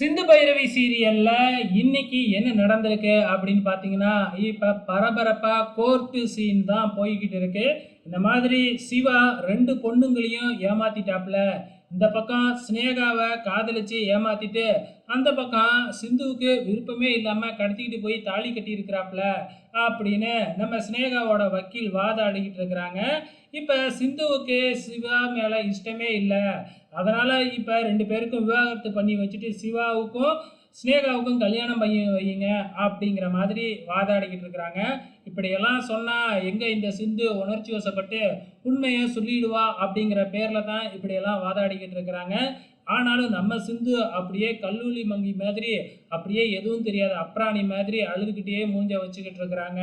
சிந்து பைரவி சீரியல்ல இன்னைக்கு என்ன நடந்திருக்கு அப்படின்னு பார்த்தீங்கன்னா இப்போ பரபரப்பா கோர்ட்டு சீன் தான் போய்கிட்டு இருக்கு. இந்த மாதிரி சிவா ரெண்டு பொண்ணுங்களையும் ஏமாத்திட்டாப்ல. இந்த பக்கம் ஸ்னேகாவை காதலிச்சு ஏமாத்திட்டு அந்த பக்கம் சிந்துவுக்கு விருப்பமே இல்லாமல் கடத்திக்கிட்டு போய் தாலி கட்டியிருக்கிறாப்புல அப்படின்னு நம்ம ஸ்னேகாவோட வக்கீல் வாதாடிக்கிட்டு இருக்கிறாங்க. இப்போ சிந்துவுக்கு சிவா மேலே இஷ்டமே இல்லை. அதனால் இப்போ ரெண்டு பேருக்கும் விவாகரத்து பண்ணி வச்சுட்டு சிவாவுக்கும் ஸ்னேகாவுக்கும் கல்யாணம் பையன் வையுங்க அப்படிங்கிற மாதிரி வாதாடிக்கிட்டு இருக்கிறாங்க. இப்படியெல்லாம் சொன்னால் எங்கே இந்த சிந்து உணர்ச்சி வசப்பட்டு உண்மையை சொல்லிடுவா அப்படிங்கிற பேரில் தான் இப்படியெல்லாம் வாதாடிக்கிட்டு இருக்கிறாங்க. ஆனாலும் நம்ம சிந்து அப்படியே கல்லூலி மங்கி மாதிரி அப்படியே எதுவும் தெரியாத அப்ராணி மாதிரி அழுதுகிட்டே மூஞ்ச வச்சுக்கிட்டு இருக்கிறாங்க.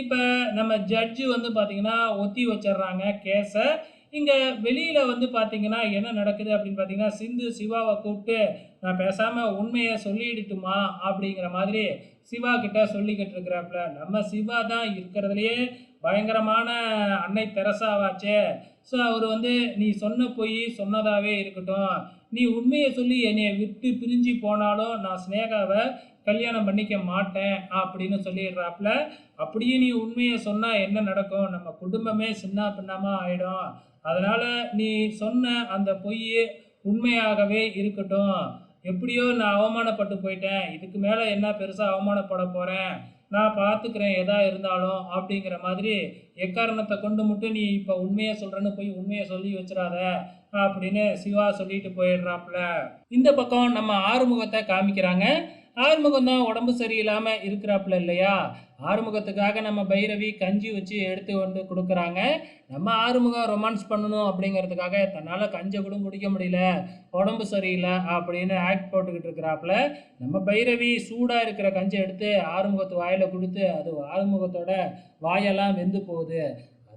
இப்போ நம்ம ஜட்ஜு வந்து பார்த்திங்கன்னா ஒத்தி வச்சிடுறாங்க கேஸை. இங்கே வெளியில் வந்து பார்த்தீங்கன்னா என்ன நடக்குது அப்படின்னு பார்த்தீங்கன்னா சிந்து சிவாவை கூப்பிட்டு நான் பேசாமல் உண்மையை சொல்லிடுட்டுமா? அப்படிங்கிற மாதிரி சிவா கிட்ட சொல்லிக்கிட்டு இருக்கிறாப்புல. நம்ம சிவா தான் இருக்கிறதுலையே பயங்கரமான அன்னை தெரசாவாச்சே. ஸோ அவர் வந்து நீ சொன்ன பொய் சொன்னதாகவே இருக்கட்டும். நீ உண்மையை சொல்லி என்னையை விட்டு பிரிஞ்சு போனாலும் நான் ஸ்னேகாவை கல்யாணம் பண்ணிக்க மாட்டேன் அப்படின்னு சொல்லிடுறாப்புல. அப்படியே நீ உண்மையை சொன்னால் என்ன நடக்கும்? நம்ம குடும்பமே சின்ன பின்னமாக ஆகிடும் அதனால் நீ சொன்ன அந்த பொய் உண்மையாகவே இருக்கட்டும். எப்படியோ நான் அவமானப்பட்டு போயிட்டேன். இதுக்கு மேலே என்ன பெருசாக அவமானப்பட போகிறேன் நான் பார்த்துக்கிறேன் எதா இருந்தாலும் அப்படிங்கிற மாதிரி எக்காரணத்தை கொண்டு மட்டும் நீ இப்போ உண்மையை சொல்கிறேன்னு போய் உண்மையை சொல்லி வச்சிடாத அப்படின்னு சிவா சொல்லிட்டு போயிடுறாப்புல. இந்த பக்கம் நம்ம ஆறுமுகத்தை காமிக்கிறாங்க. ஆறுமுகம் தான் உடம்பு சரியில்லாமல் இருக்கிறாப்புல இல்லையா? ஆறுமுகத்துக்காக நம்ம பைரவி கஞ்சி வச்சு எடுத்து வந்து கொடுக்குறாங்க. நம்ம ஆறுமுகம் ரொமான்ஸ் பண்ணணும் அப்படிங்கிறதுக்காக தன்னால் கஞ்சை கூட குடிக்க முடியல. உடம்பு சரியில்லை அப்படின்னு ஆக்ட் போட்டுக்கிட்டு இருக்கிறாப்புல. நம்ம பைரவி சூடாக இருக்கிற கஞ்சை எடுத்து ஆறுமுகத்து வாயில் கொடுத்து அது ஆறுமுகத்தோட வாயெல்லாம் வெந்து போகுது.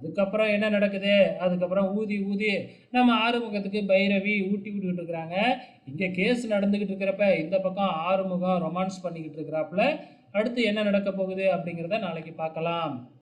அதுக்கப்புறம் என்ன நடக்குது? அதுக்கப்புறம் ஊதி ஊதி நம்ம ஆறுமுகத்துக்கு பைரவி ஊட்டி விட்டுக்கிட்டு இருக்கிறாங்க. இங்கே கேஸ் நடந்துக்கிட்டு இருக்கிறப்ப இந்த பக்கம் ஆறுமுகம் ரொமான்ஸ் பண்ணிக்கிட்டு இருக்கிறாப்புல. அடுத்து என்ன நடக்க போகுது அப்படிங்கிறத நாளைக்கு பார்க்கலாம்.